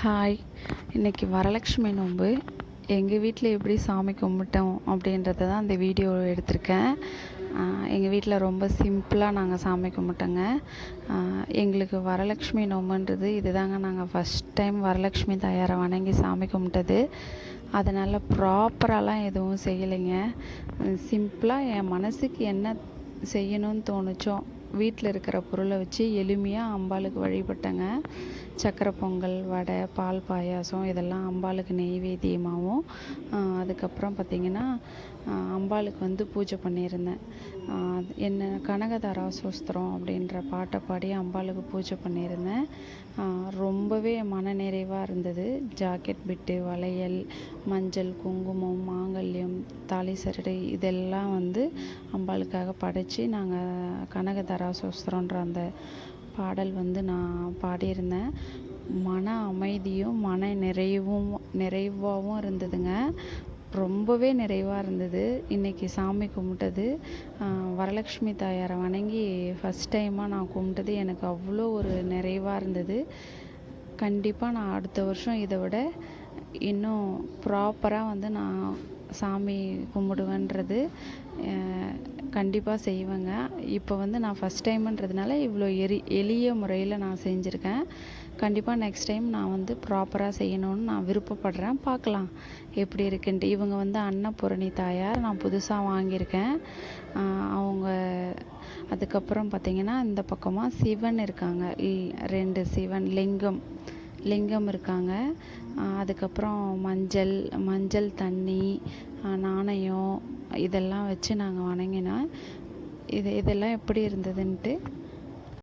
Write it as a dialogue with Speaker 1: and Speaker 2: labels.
Speaker 1: Hi இன்றைக்கி வரலட்சுமி நோன்பு. எங்கள் வீட்டில் எப்படி சாமி கும்பிட்டோம் அப்படின்றத தான் இந்த வீடியோ எடுத்திருக்கேன். எங்கள் வீட்டில் ரொம்ப சிம்பிளாக நாங்கள் சாமி கும்பிட்டோங்க. எங்களுக்கு வரலட்சுமி நோம்புன்றது இதுதாங்க. நாங்கள் ஃபஸ்ட் டைம் வரலட்சுமி தாயாரை வணங்கி சாமி கும்பிட்டது. அதனால் ப்ராப்பராலாம் எதுவும் செய்யலைங்க. சிம்பிளாக என் மனசுக்கு என்ன செய்யணும்னு தோணுச்சோ வீட்டில் இருக்கிற பொருளை வச்சு எளிமையாக அம்பாளுக்கு வழிபட்டேங்க. சக்கரை பொங்கல் வடை பால் பாயாசம் இதெல்லாம் அம்பாளுக்கு நெய்வேத்தியமாகவும் அதுக்கப்புறம் பார்த்திங்கன்னா அம்பாளுக்கு வந்து பூஜை பண்ணியிருந்தேன். என்ன கனகதாரா சோஸ்திரம் அப்படின்ற பாட்டை பாடி அம்பாளுக்கு பூஜை பண்ணியிருந்தேன். ரொம்பவே மனநிறைவாக இருந்தது. ஜாக்கெட் பிட்டு வளையல் மஞ்சள் குங்குமம் மாங்கல்யம் தாலி சரடு இதெல்லாம் வந்து அம்பாளுக்காக படைச்சி நாங்கள் கனகதாரா சோஸ்திரன்ற அந்த பாடல் வந்து நான் பாடியிருந்தேன். மன அமைதியும் மன நிறைவும் நிறைவாகவும் இருந்ததுங்க. ரொம்பவே நிறைவாக இருந்தது. இன்றைக்கி சாமி கும்பிட்டது. வரலட்சுமி வரலக்ஷ்மி தாயாரை வணங்கி ஃபஸ்ட் டைமாக நான் கும்பிட்டது. எனக்கு அவ்வளோ ஒரு நிறைவாக இருந்தது. கண்டிப்பாக நான் அடுத்த வருஷம் இதை விட இன்னும் ப்ராப்பராக வந்து நான் சாமி கும்பிடுவேன்றது கண்டிப்பாக செய்வேங்க. இப்போ வந்து நான் ஃபஸ்ட் டைம்ன்றதுனால இவ்வளோ எரி எளிய முறையில் நான் செஞ்சுருக்கேன். கண்டிப்பாக நெக்ஸ்ட் டைம் நான் வந்து ப்ராப்பராக செய்யணும்னு நான் விருப்பப்படுறேன். பார்க்கலாம் எப்படி இருக்குன்ட்டு. இவங்க வந்து அன்னபூரணி தாயார் நான் புதுசாக வாங்கியிருக்கேன். அவங்க அதுக்கப்புறம் பார்த்திங்கன்னா இந்த பக்கமாக சிவன் இருக்காங்க. இல்- ரெண்டு சிவன் லிங்கம். லிங்கம் இருக்காங்க. அதுக்கப்புறம் மஞ்சள் மஞ்சள் தண்ணி நாணயம் இதெல்லாம் வச்சு நாங்கள் வணங்கினோம். இது இதெல்லாம் எப்படி இருந்ததுன்ட்டு?